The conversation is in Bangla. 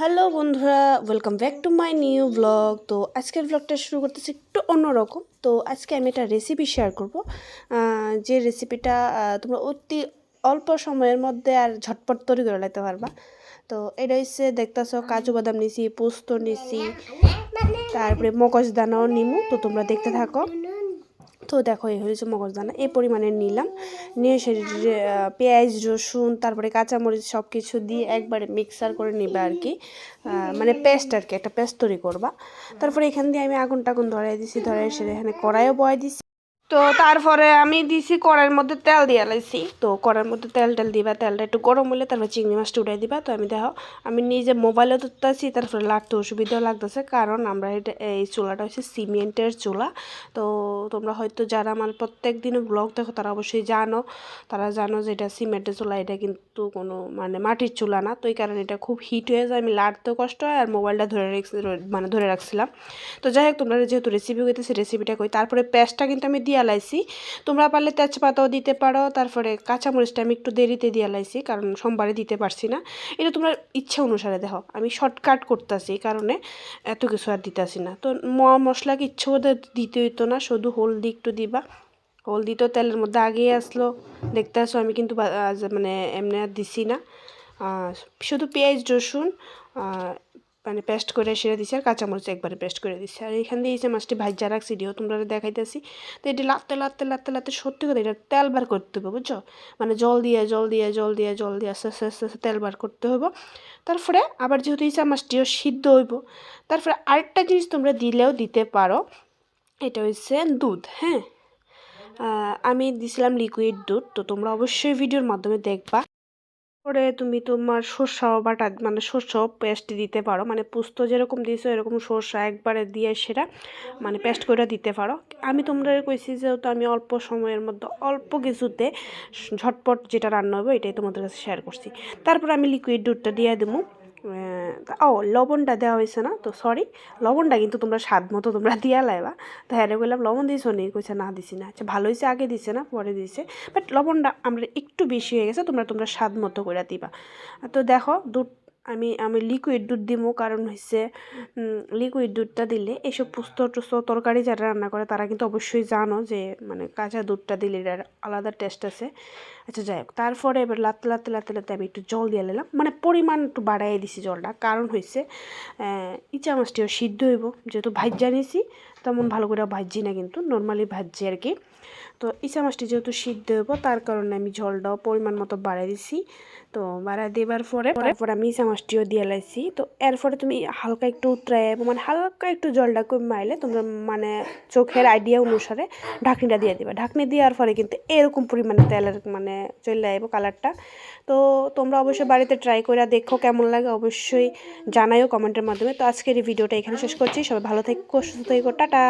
হ্যালো বন্ধুরা welcome back to my new blog তো আজকের ব্লগটা শুরু করতেছি একটু অন্যরকম। তো আজকে আমি একটা রেসিপি শেয়ার করব। যে রেসিপিটা তোমরা অতি অল্প সময়ের মধ্যে আর ঝটপট তৈরি করে নিতে পারবা। তো এটা হচ্ছে দেখতেছো কাজু বাদাম নিছি পোস্ত নিছি তারপরে মগজ দানাও নিমু। তো তোমরা দেখতে থাকো। তো দেখো, এই হয়েছে মগজদানা। এই পরিমাণে নিলাম। নিয়ে সে পেঁয়াজ, রসুন, তারপরে কাঁচামরিচ সব কিছু দিয়ে একবারে মিক্সার করে নিবে আর কি। মানে পেস্ট আর কি, একটা পেস্ট তৈরি করবা। তারপরে এখান দিয়ে আমি আগুন টাগুন ধরাই দিছি, ধরাই সে এখানে কড়াইও বয় দিছি। তো তারপরে আমি দিছি কড়াইয়ের মধ্যে তেল দিয়ে লাইছি। তো কড়াইয়ের মধ্যে তেল টেল দিবা, তেলটা একটু গরম হলে তারপর চিংড়ি মাছটা উঠাই দিবা। তো আমি দেখো, আমি নিজে মোবাইলে তুলতেছি তারপরে লাগতে অসুবিধাও লাগতেছে কারণ আমরা এটা, এই চুলাটা হচ্ছে সিমেন্টের চুলা। তো তোমরা হয়তো যারা আমার প্রত্যেক দিনে ব্লগ দেখো, তারা অবশ্যই জানো, তারা জানো যে এটা সিমেন্টের চুলা, এটা কিন্তু কোনো মানে মাটির চুলা না। তো এই কারণে এটা খুব হিট হয়ে যায়, আমি লাড়তেও কষ্ট হয় আর মোবাইলটা ধরে মানে ধরে রাখছিলাম। তো যাই হোক, তোমরা যেহেতু রেসিপি হইতেছে রেসিপিটা কই, তারপরে পেস্টটা কিন্তু আমি দিয়ে লাইছি তোমরা পারলে তেজপাতাও দিতে পারো, তারপরে কাঁচামরিচটা আমি একটু দেরিতে দিয়ে লাইছি কারণ সোমবারে দিতে পারছি না। এটা তোমরা ইচ্ছা অনুসারে দেখো, আমি শর্টকাট করতেছি, এই কারণে এত কিছু আর দিতেছি না। তো মশলাকে ইচ্ছে ওদের দিতে হইতো না, শুধু হলদি একটু দিবা। হলদি তো তেলের মধ্যে আগেই আসলো, দেখতে আসো, আমি কিন্তু মানে এমনি আর দিছি না। শুধু পেঁয়াজ, রসুন মানে পেস্ট করে সেরে দিছি আর কাঁচামরিচ একবারে পেস্ট করে দিছি। আর এখান দিয়ে এই যে মাছটি ভাজা রাখছি দিও তোমরা দেখাইতেছি। তো এটি লাতে লাতে লাতে লাতে সত্যি কথা এটা তেল বার করতে হবে, বুঝছ? মানে জল দিয়ে জল দিয়ে জল দিয়ে জল দিয়ে আস্তে আস্তে আস্তে আস্তে তেল বার করতে হবে তারপরে আবার যেহেতু এই মাছটিও সিদ্ধ হইব, তারপরে আরেকটা জিনিস তোমরা দিলেও দিতে পারো, এটা হচ্ছে দুধ হ্যাঁ? আমি দিছিলাম লিকুইড দুধ, তো তোমরা অবশ্যই ভিডিওর মাধ্যমে দেখবা। করে তুমি তোমার সর্ষাও বাটা মানে সর্ষাও পেস্ট দিতে পারো। মানে পোস্ত যেরকম দিয়েছ, এরকম সর্ষা একবারে দিয়ে সেটা মানে পেস্ট করে দিতে পারো। আমি তোমরা কইছি যেহেতু আমি অল্প সময়ের মধ্যে অল্প কিছুতে ঝটপট যেটা রান্না হবে এটাই তোমাদের কাছে শেয়ার করছি। তারপর আমি লিকুইড দুধটা দিয়ে দেবো ও, লবণটা দেওয়া হয়েছে না? তো সরি লবণটা কিন্তু তোমরা স্বাদ মতো তোমরা দিয়া লাইবা। তো হ্যাঁ বললাম লবণ দিয়েছ নি? কইছে, না, দিছি না। আচ্ছা ভালো হয়েছে, আগে দিছে না, পরে দিছে। বাট লবণটা আমরা একটু বেশি হয়ে গেছে, তোমরা তোমরা স্বাদ মতো করে দিবা। তো দেখো, দুধ, আমি আমি লিকুইড দুধ দিব কারণ হচ্ছে লিকুইড দুধটা দিলে এসব পুস্ত টুস্ত তরকারি যারা রান্না করে, তারা কিন্তু অবশ্যই জানো যে মানে কাঁচা দুধটা দিলে এটার আলাদা টেস্ট আছে। আচ্ছা যাই হোক, তারপরে এবার লাতে লাতে লাতে লাতে আমি একটু জল দিয়ে নিলাম। মানে পরিমাণ একটু বাড়াই দিছি জলটা। কারণ হয়েছে ইচা মাছটিও সিদ্ধ হইব। যেহেতু ভাজ জানিয়েছি তেমন ভালো করে ভাজছি না কিন্তু নর্মালি ভাজছি আর কি তো ইচা মাছটি যেহেতু সিদ্ধ হইব, তার কারণে আমি জলটাও পরিমাণ মতো বাড়াই দিছি। তো বাড়াই দেবার পরে, তারপর আমি ইচা মাছটিও দিয়ে লাইছি। তো এরপরে তুমি হালকা একটু উতরাই মানে হালকা একটু জলটা মাইলে তোমরা মানে চোখের আইডিয়া অনুসারে ঢাকনিটা দিয়ে দিবা। ঢাকনি দেওয়ার পরে কিন্তু এরকম পরিমাণে তেলের মানে চলে আসব কালারটা তো তোমরা অবশ্যই বাড়িতে ট্রাই করে দেখো, কেমন লাগে অবশ্যই জানাইও কমেন্টের মাধ্যমে। তো আজকের এই ভিডিওটা এখানে শেষ করছি। সবাই ভালো থেকো, সুস্থ থেকো, টাটা।